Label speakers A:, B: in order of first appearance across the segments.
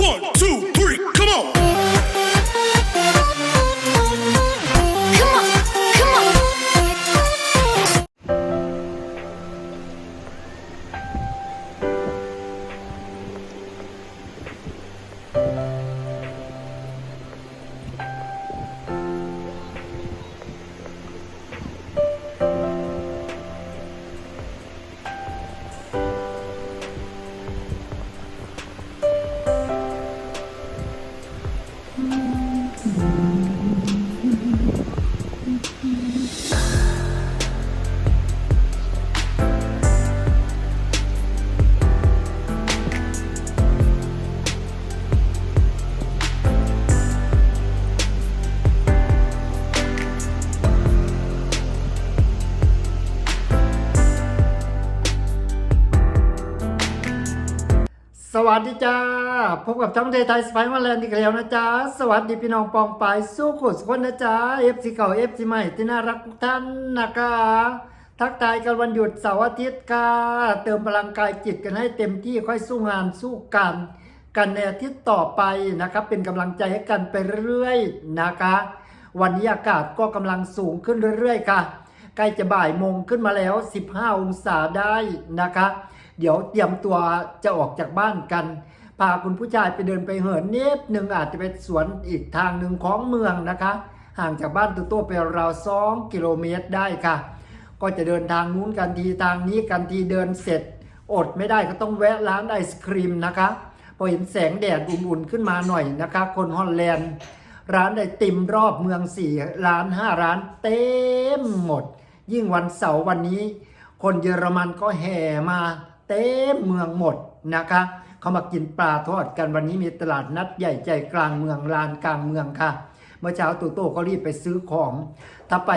A: One, two, three,
B: วัสดีจ้า พบกับช่องเทไทยสไปมาแลนด์อีกแล้วนะจ๊ะ สวัสดีพี่น้องปองปายสู้ขุดขคนนะจ๊ะเอฟซีเก่าเอฟซีใหม่ที่น่ารักทุกท่านนะคะ ทักทายกันวันหยุดเสาร์อาทิตย์ค่ะ เติมพลังกายจิตกันให้เต็มที่ค่อยสู้งานสู้กันกันในอาทิตย์ต่อไปนะครับ เป็นกำลังใจให้กันไปเรื่อยๆนะคะ วันนี้อากาศก็กำลังสูงขึ้นเรื่อยๆค่ะ ใกล้จะบ่ายโมงขึ้นมาแล้ว 15 องศาได้นะคะ เดี๋ยวเตรียมตัวจะออกจากบ้านกัน พาคุณผู้ชายไปเดินไปเหินนิดหนึ่งอาจจะไปสวนอีกทางหนึ่งของเมืองนะคะ ห่างจากบ้านตัวตัวไปราวสองกิโลเมตรได้ค่ะ ก็จะเดินทางนู้นกันทีทางนี้กันทีเดินเสร็จ อดไม่ได้ก็ต้องแวะร้านไอศครีมนะคะ พอเห็นแสงแดดอุ่นๆขึ้นมาหน่อยนะคะ คนฮอลแลนด์ ร้านไอติมรอบเมืองสี่ร้านห้าร้านเต็มหมด ยิ่งวันเสาร์วันนี้ คนเยอรมันก็แห่มา เต็มเมืองหมดนะคะเขามากินปลาทอดกันวันนี้มีตลาดนัดใหญ่ใจกลางเมืองลานกลางเมืองค่ะ เมื่อเช้าตู่โต้ก็รีบไปซื้อของ ถ้าไป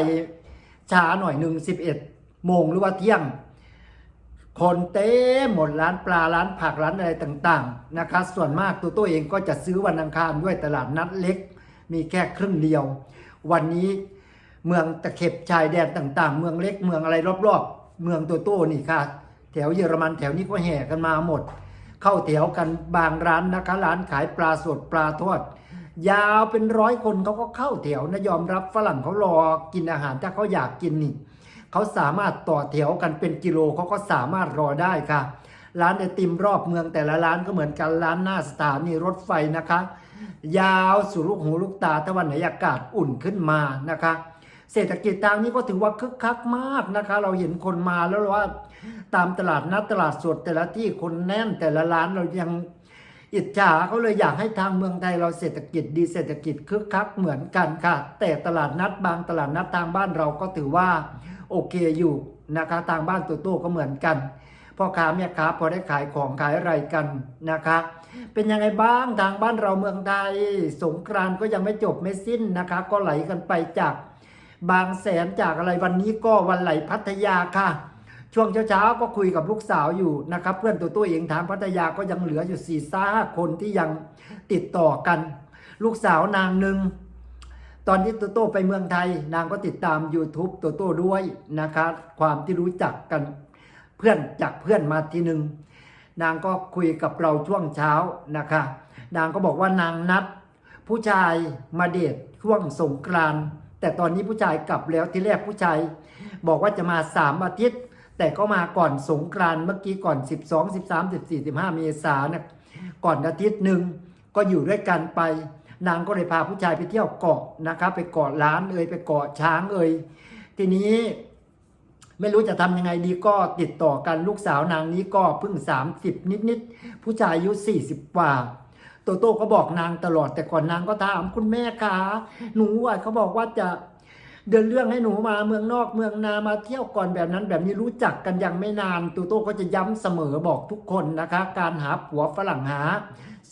B: ช้าหน่อยหนึ่งสิบเอ็ดโมงหรือว่าเที่ยง คนเต็มหมดร้านปลาร้านผักร้านอะไรต่างๆนะคะ ส่วนมากตัวตัวเองก็จะซื้อวันอังคารด้วยตลาดนัดเล็ก มีแค่ครึ่งเดียว วันนี้เมืองตะเข็บชายแดนต่าง ๆ เมืองเล็กเมืองอะไรรอบๆ เมืองตัวโต้นี่ค่ะ แถวเยอรมันแถวนี้ก็แห่กันมาหมด เข้าแถวกันบางร้านนะคะ ร้านขายปลาสดปลาทอดยาวเป็นร้อยคนเขาก็เข้าแถวนะยอมรับฝรั่งเขารอกินอาหารถ้าเขาอยากกินนี่เขาสามารถต่อแถวกันเป็นกิโลเขาก็สามารถรอได้ค่ะ ร้านไอติมรอบเมืองแต่ละร้านก็เหมือนกันร้านหน้าสถานีรถไฟนะคะ ยาวสู่ลูกหูลูกตาถ้าวันไหนอากาศอุ่นขึ้นมานะคะ เศรษฐกิจทางนี้ก็ถือว่าคึกคักมากนะคะ เราเห็นคนมาแล้วว่าตามตลาดนัดตลาดสดแต่ละที่คนแน่นแต่ละร้านเรายังอิจฉาเขาเลยอยากให้ทางเมืองไทยเราเศรษฐกิจดีเศรษฐกิจคึกคักเหมือนกันค่ะ แต่ตลาดนัดบางตลาดนัดทางบ้านเราก็ถือว่าโอเคอยู่นะคะทางบ้านตัวโต้ก็เหมือนกันพ่อค้าแม่ค้าพอได้ขายของขายอะไรกันนะคะ เป็นยังไงบ้างทางบ้านเราเมืองไทยสงกรานก็ยังไม่จบไม่สิ้นนะคะ ก็ไหลกันไปจาก บางแสนจากอะไรวันนี้ก็วันไหลพัทยาค่ะ ช่วงเช้าๆก็คุยกับลูกสาวอยู่นะครับ เพื่อนตัวตัวเองทางพัทยาก็ยังเหลืออยู่สี่ซ่าคนที่ยังติดต่อกัน ลูกสาวนางหนึ่งตอนที่โตโต้ไปเมืองไทย นางก็ติดตาม YouTube โตโต้ด้วยนะคะความที่รู้จักกันเพื่อนจากเพื่อนมาทีหนึ่งนางก็คุยกับเราช่วงเช้านะคะ นางก็บอกว่านางนัด ผู้ชายมาเดทช่วงสงกรานต์ แต่ตอนนี้ผู้ชายกลับแล้วที่แรกผู้ชายบอกว่าจะมาสามอาทิตย์ แต่ก็มาก่อนสงกรานต์เมื่อกี้ก่อน 12 13 14 15 เมษายนะก่อนอาทิตย์หนึ่งก็อยู่ด้วยกันไป นางก็เลยพาผู้ชายไปเที่ยวเกาะนะครับ ไปเกาะล้านเอ่ยไปเกาะช้างเอ่ยทีนี้ไม่รู้จะทำยังไงดีก็ติดต่อกันลูกสาวนางนี้ก็เพิ่ง 30 นิดๆผู้ชายอายุ40กว่า โตโต้ก็บอกนางตลอดแต่ก่อนนางก็ถามคุณแม่คะหนูอะเขาบอกว่าจะเดินเรื่องให้หนูมาเมืองนอกเมืองนามาเที่ยวก่อนแบบนั้น แบบนี้รู้จักกันยังไม่นานโตโต้ก็จะย้ำเสมอบอกทุกคนนะคะ การหาผัวฝรั่งหา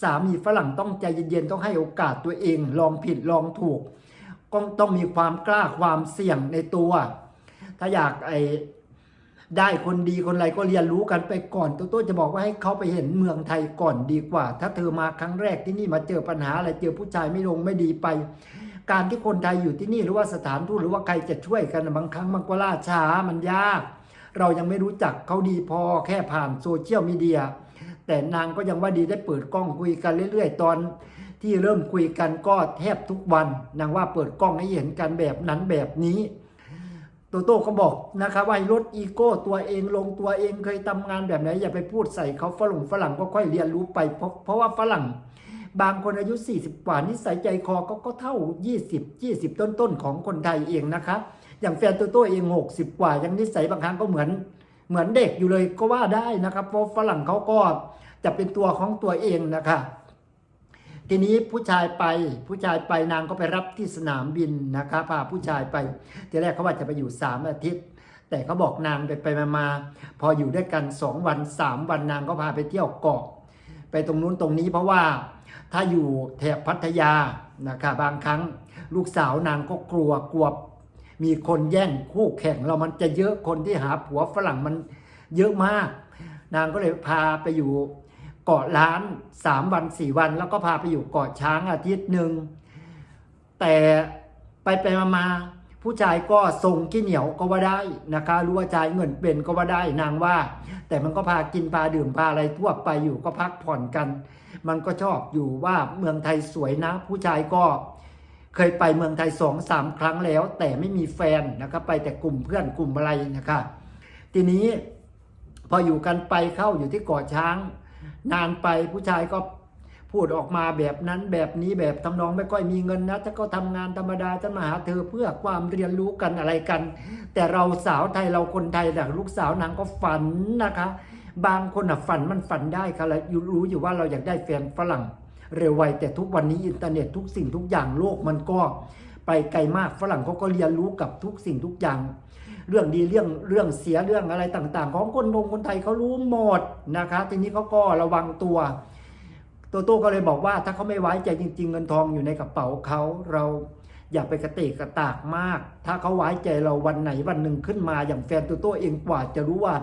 B: สามีฝรั่งต้องใจเย็นๆต้องให้โอกาสตัวเอง ลองผิดลองถูกก็ต้องมีความกล้าความเสี่ยงในตัว ถ้าอยากไอ ได้คนดีคนไรก็เรียนรู้กันไปก่อนตัวตัวจะบอกว่าให้เขาไปเห็นเมืองไทยก่อนดีกว่า ถ้าเธอมาครั้งแรกที่นี่มาเจอปัญหาอะไรเจอผู้ชายไม่ลงไม่ดีไป การที่คนไทยอยู่ที่นี่หรือว่าสถานทูตหรือว่าใครจะช่วยกันบางครั้งมันก็ล่าช้ามันยาก เรายังไม่รู้จักเขาดีพอแค่ผ่านโซเชียลมีเดียแแต่นางก็ยังว่าดีได้เปิดกล้องคุยกันเรื่อย ๆ ตอนที่เริ่มคุยกันก็แทบทุกวัน นางว่าเปิดกล้องให้เห็นกันแบบนั้นแบบนี้ โตโต้ก็บอกนะครับว่าลดอีโก้ตัวเองลงตัวเองเคยทำงานแบบไหนอย่าไปพูดใส่เขาฝรั่งฝรั่งก็ค่อยเรียนรู้ไป เพราะเพราะว่าฝรั่งบางคนอายุ 40 กว่านิสัยใจคอก็ก็เท่า 20 20 ต้นต้นของคนไทยเองนะคะอย่างแฟนโตโต้เอง 60 กว่ายังนิสัยบางครั้งก็เหมือนเหมือนเด็กอยู่เลยก็ว่าได้นะครับ เพราะฝรั่งเขาก็จะเป็นตัวของตัวเองนะคะ ทีนี้ผู้ชายไปผู้ชายไปนางก็ไปรับที่สนามบินนะคะพาผู้ชายไปทีแรกเขาว่าจะไปอยู่สามอาทิตย์ แต่เขาบอกนางไปไปมามาพออยู่ด้วยกันสองวันสามวันนางก็พาไปเที่ยวเกาะ ไปตรงนู้นตรงนี้เพราะว่าถ้าอยู่แถบพัทยานะคะบางครั้งลูกสาวนางก็กลัวกลัวมีคนแย่งคู่แข่งเรามันจะเยอะคนที่หาผัวฝรั่งมันเยอะมาก นางก็เลยพาไปอยู่ เกาะล้านสามวันสี่วัน แล้วก็พาไปอยู่เกาะช้างอาทิตย์หนึ่งแต่ไปไปมามาผู้ชายก็ส่งขี้เหนียวก็ว่าได้นะคะรู้ว่าจ่ายเงินเป็นก็ว่าได้นางว่า แต่มันก็พากินพาดื่มพาอะไรทั่วไปอยู่ก็พักผ่อนกัน มันก็ชอบอยู่ว่าเมืองไทยสวยนะ ผู้ชายก็เคยไปเมืองไทยสองสามครั้งแล้ว แต่ไม่มีแฟนนะครับไปแต่กลุ่มเพื่อนกลุ่มอะไรนะคะทีนี้พออยู่กันไปเข้าอยู่ที่เกาะช้าง นานไปผู้ชายก็พูดออกมาแบบนั้นแบบนี้แบบทำนองไม่ค่อยมีเงินนะถ้าก็ทำงานธรรมดาจะมาหาเธอเพื่อความเรียนรู้กันอะไรกัน แต่เราสาวไทยเราคนไทยแต่ลูกสาวนางก็ฝันนะคะ บางคนอะฝันมันฝันได้ค่ะแล้วรู้อยู่ว่าเราอยากได้แฟนฝรั่งเร็วไวแต่ทุกวันนี้อินเทอร์เน็ตทุกสิ่งทุกอย่างโลกมันก็ไปไกลมากฝรั่งเขาก็เรียนรู้กับทุกสิ่งทุกอย่าง เรื่องดีเรื่องเรื่องเสียเรื่องอะไรต่างๆ ของคนงคนไทยเขารู้หมดนะคะ ทีนี้เขาก็ระวังตัวโตโต้ก็เลยบอกว่าถ้าเขาไม่ไว้ใจจริง ๆ เงินทองอยู่ในกระเป๋าเขาเราอย่าไปกระเตกกระตากมาก ถ้าเขาไว้ใจเราวันไหนวันหนึ่งขึ้นมา อย่างแฟนโตโต้เองกว่าจะรู้ว่า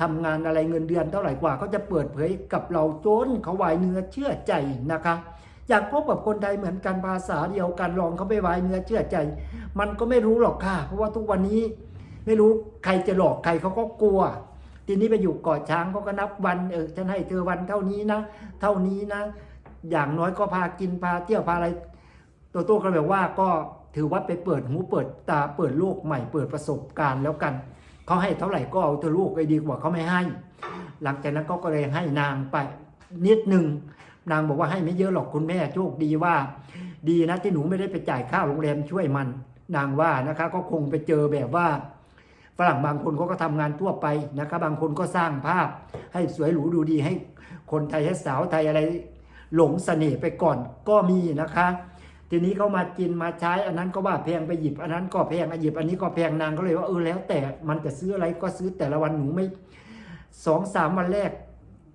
B: ทำงานอะไรเงินเดือนเท่าไหร่กว่าเขาจะเปิดเผยกับเราจนเขาไว้เนื้อเชื่อใจนะคะ อยากพบกับคนไทยเหมือนกันภาษาเดียวกันลองเขาไปไว้เนื้อเชื่อใจ มันก็ไม่รู้หรอกค่ะ เพราะว่าทุกวันนี้ ไม่รู้ใครจะหลอกใครเขาก็กลัว ทีนี้ไปอยู่เกาะช้างเขาก็นับวันเออฉันให้เธอวันเท่านี้นะ เท่านี้นะ อย่างน้อยก็พากินพาเที่ยวพาอะไรโตโต้ก็แบบว่าก็ถือว่าไปเปิดหูเปิดตาเปิดโลกใหม่เปิดประสบการณ์แล้วกันเขาให้เท่าไหร่ก็เอาเธอลูกไปดีกว่าเขาไม่ให้ หลังจากนั้นก็ก็เลยให้นางไปนิดหนึ่งนางบอกว่าให้ไม่เยอะหรอกคุณแม่โชคดีว่า ดีนะที่หนูไม่ได้ไปจ่ายค่าโรงแรมช่วยมัน นางว่านะคะก็คงไปเจอแบบว่า ฝรั่งบางคนเขาก็ทำงานทั่วไปนะครับ บางคนก็สร้างภาพ ให้สวยหรูดูดีให้คนไทยให้สาวไทยอะไรหลงเสน่ห์ไปก่อนก็มีนะคะ ทีนี้เขามากินมาใช้อันนั้นก็ว่าแพงไปหยิบอันนั้นก็แพงหยิบอันนี้ก็แพงนางก็เลยว่าเออแล้ว แต่มันจะซื้ออะไรก็ซื้อแต่ละวันหนูไม่สองสามวันแรก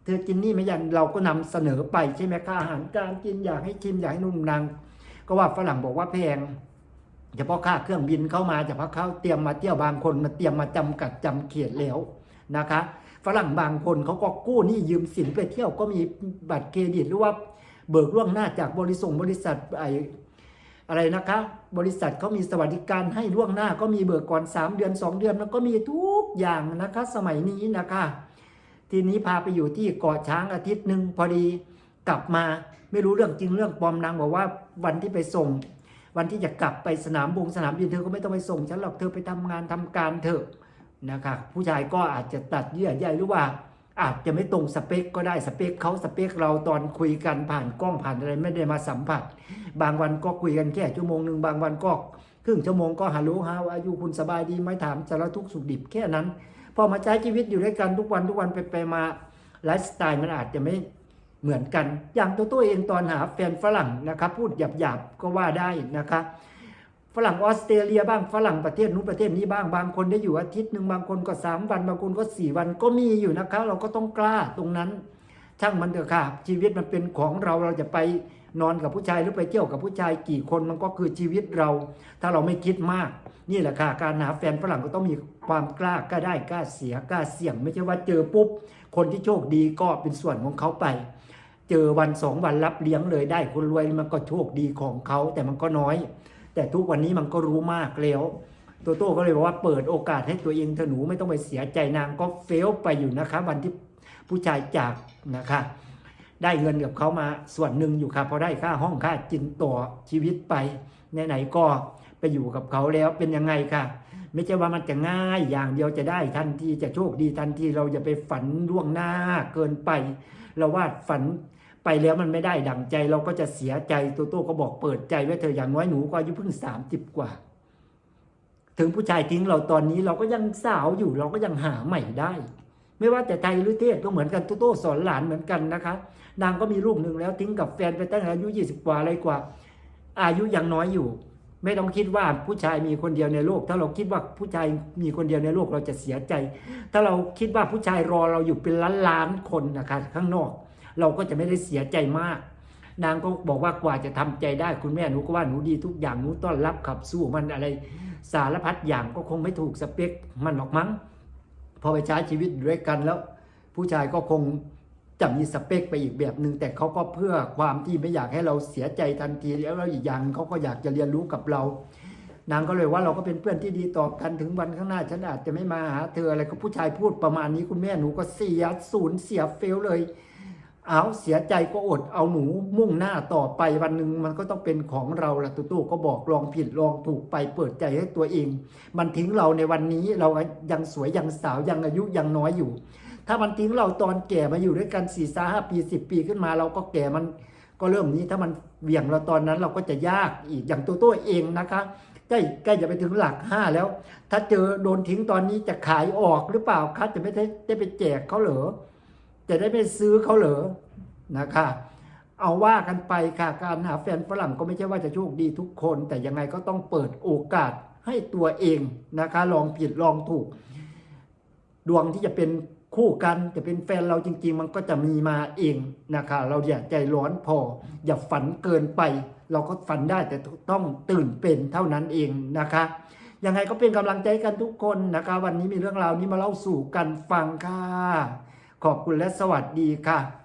B: เธอกินนี่ไม่ยันเราก็นำเสนอไปใช่ไหมคะอาหารการกินอยากให้ชิมอยากให้นุ่มนางก็ว่าฝรั่งบอกว่าแพง เฉพาะค่าเครื่องบินเข้ามาเฉพาะเขาเตรียมมาเที่ยวบางคนมาเตรียมมาจำกัดจำเขตแล้วนะคะฝรั่งบางคนเขาก็กู้หนี้ยืมสินไปเที่ยวก็มีบัตรเครดิตหรือว่าเบิกล่วงหน้าจากบริษัทบริษัทไออะไรนะคะ บริษัทเขามีสวัสดิการให้ล่วงหน้าก็มีเบิกก่อน 3 เดือน 2 เดือนมันก็มีทุกอย่างนะคะ สมัยนี้นะคะ ทีนี้พาไปอยู่ที่เกาะช้างอาทิตย์หนึ่งพอดีกลับมาไม่รู้เรื่องจริงเรื่องปลอมนางบอกว่าวันที่ไปส่ง วันที่จะกลับไปสนามบงสนามบินเธอก็ไม่ต้องไปส่งฉันหรอกเธอไปทำงานทำการเถอะนะคะผู้ชายก็อาจจะตัดเยื่อใยหรือว่าอาจจะไม่ตรงสเปคก็ได้สเปคเขาสเปคเราตอนคุยกันผ่านกล้องผ่านอะไรไม่ได้มาสัมผัส บางวันก็คุยกันแค่ชั่วโมงหนึ่งบางวันก็ครึ่งชั่วโมงก็ฮัลโหลฮาวอายุคุณสบายดีไหมถามสารทุกสุขดิบแค่นั้น พอมาใช้ชีวิตอยู่ด้วยกันทุกวันทุกวันไปไปมาไลฟ์สไตล์มันอาจจะไม่ เหมือนกัน อย่างตัวตัวเองตอนหาแฟนฝรั่งนะครับพูดหยาบๆก็ว่าได้นะครับฝรั่งออสเตรเลียบ้างฝรั่งประเทศนู้นประเทศนี้บ้างบางคนได้อยู่อาทิตย์หนึ่งบางคนก็สามวันบางคนก็สี่วันก็มีอยู่นะคะ เราก็ต้องกล้าตรงนั้นช่างมันเถอะค่ะชีวิตมันเป็นของเราเราจะไปนอนกับผู้ชายหรือไปเที่ยวกับผู้ชายกี่คนมันก็คือชีวิตเรา ถ้าเราไม่คิดมาก นี่แหละค่ะการหาแฟนฝรั่งก็ต้องมีความกล้ากล้าได้กล้าเสียกล้าเสี่ยง ไม่ใช่ว่าเจอปุ๊บคนที่โชคดีก็เป็นส่วนของเขาไป เจอวันสองวันรับเลี้ยงเลยได้คนรวยมันก็โชคดีของเขาแต่มันก็น้อย แต่ทุกวันนี้มันก็รู้มากแล้วโตโต้ก็เลยบอกว่าเปิดโอกาสให้ตัวเองเธอหนูไม่ต้องไปเสียใจนางก็เฟลไปอยู่นะคะ วันที่ผู้ชายจากนะคะ ได้เงินกับเขามาส่วนหนึ่งอยู่ครับพอได้ค่าห้องค่าจินต่อชีวิตไปไหนๆก็ไปอยู่กับเขาแล้วเป็นยังไงค่ะ ไม่ใช่ว่ามันจะง่ายอย่างเดียวจะได้ทันทีจะโชคดีทันทีเราอย่าไปฝันล่วงหน้าเกินไป เราวาดฝัน ไปแล้วมันไม่ได้ดั่งใจเราก็จะเสียใจตัวโต้ก็บอกเปิดใจไว้เธออย่างน้อยหนูก็อายุเพิ่งสามสิบกว่า ถึงผู้ชายทิ้งเราตอนนี้เราก็ยังสาวอยู่เราก็ยังหาใหม่ได้ ไม่ว่าแต่ไทยหรือเทศก็เหมือนกันตัวโต้สอนหลานเหมือนกันนะคะ นางก็มีลูกหนึ่งแล้วทิ้งกับแฟนไปตั้งอายุยี่สิบกว่าอะไรกว่า อายุยังน้อยอยู่ ไม่ต้องคิดว่าผู้ชายมีคนเดียวในโลก ถ้าเราคิดว่าผู้ชายมีคนเดียวในโลกเราจะเสียใจ ถ้าเราคิดว่าผู้ชายรอเราอยู่เป็นล้านล้านๆคนนะคะข้างนอก เราก็จะไม่ได้เสียใจมาก นางก็บอกว่ากว่าจะทำใจได้คุณแม่หนูก็ว่าหนูดีทุกอย่างหนูต้อนรับขับสู้มันอะไร สารพัดอย่างก็คงไม่ถูกสเปคมันหรอกมั้ง พอไปใช้ชีวิตด้วยกันแล้ว ผู้ชายก็คงจะมีสเปคไปอีกแบบหนึ่งแต่เขาก็เพื่อความที่ไม่อยากให้เราเสียใจทันทีแล้วเราอีกอย่างเขาก็อยากจะเรียนรู้กับเรา นางก็เลยว่าเราก็เป็นเพื่อนที่ดีต่อกันถึงวันข้างหน้าฉันอาจจะไม่มาหาเธออะไรก็ผู้ชายพูดประมาณนี้คุณแม่หนูก็เสียศูนย์เสียเฟลเลย เอาเสียใจก็อดเอาหนูมุ่งหน้าต่อไปวันหนึ่งมันก็ต้องเป็นของเราละตุตู้ก็บอกลองผิดลองถูกไปเปิดใจให้ตัวเอง มันทิ้งเราในวันนี้เรายังสวยยังสาวยังอายุยังน้อยอยู่ ถ้ามันทิ้งเราตอนแก่มาอยู่ด้วยกันสี่สาห้าปีสิบปีขึ้นมาเราก็แก่มันก็เริ่มนี้ถ้ามันเหวี่ยงเราตอนนั้นเราก็จะยากอีกอย่างตัวตัวเองนะคะใกล้ใกล้จะไปถึงหลักห้าแล้ว ถ้าเจอโดนทิ้งตอนนี้จะขายออกหรือเปล่าคะจะไม่ได้ได้ไปแจกเขาเหรอ จะได้ไปซื้อเขาเหรอนะคะเอาว่ากันไปค่ะการหาแฟนฝรั่งก็ไม่ใช่ว่าจะโชคดีทุกคน แต่ยังไงก็ต้องเปิดโอกาสให้ตัวเองนะคะ ลองผิดลองถูก ดวงที่จะเป็นคู่กันจะเป็นแฟนเราจริง ๆ มันก็จะมีมาเองนะคะ เราอย่าใจร้อนพอ อย่าฝันเกินไป เราก็ฝันได้แต่ต้องตื่นเป็นเท่านั้นเองนะคะยังไงก็เป็นกำลังใจกันทุกคนนะคะ วันนี้มีเรื่องราวนี้มาเล่าสู่กันฟังค่ะ ขอบคุณและสวัสดีค่ะ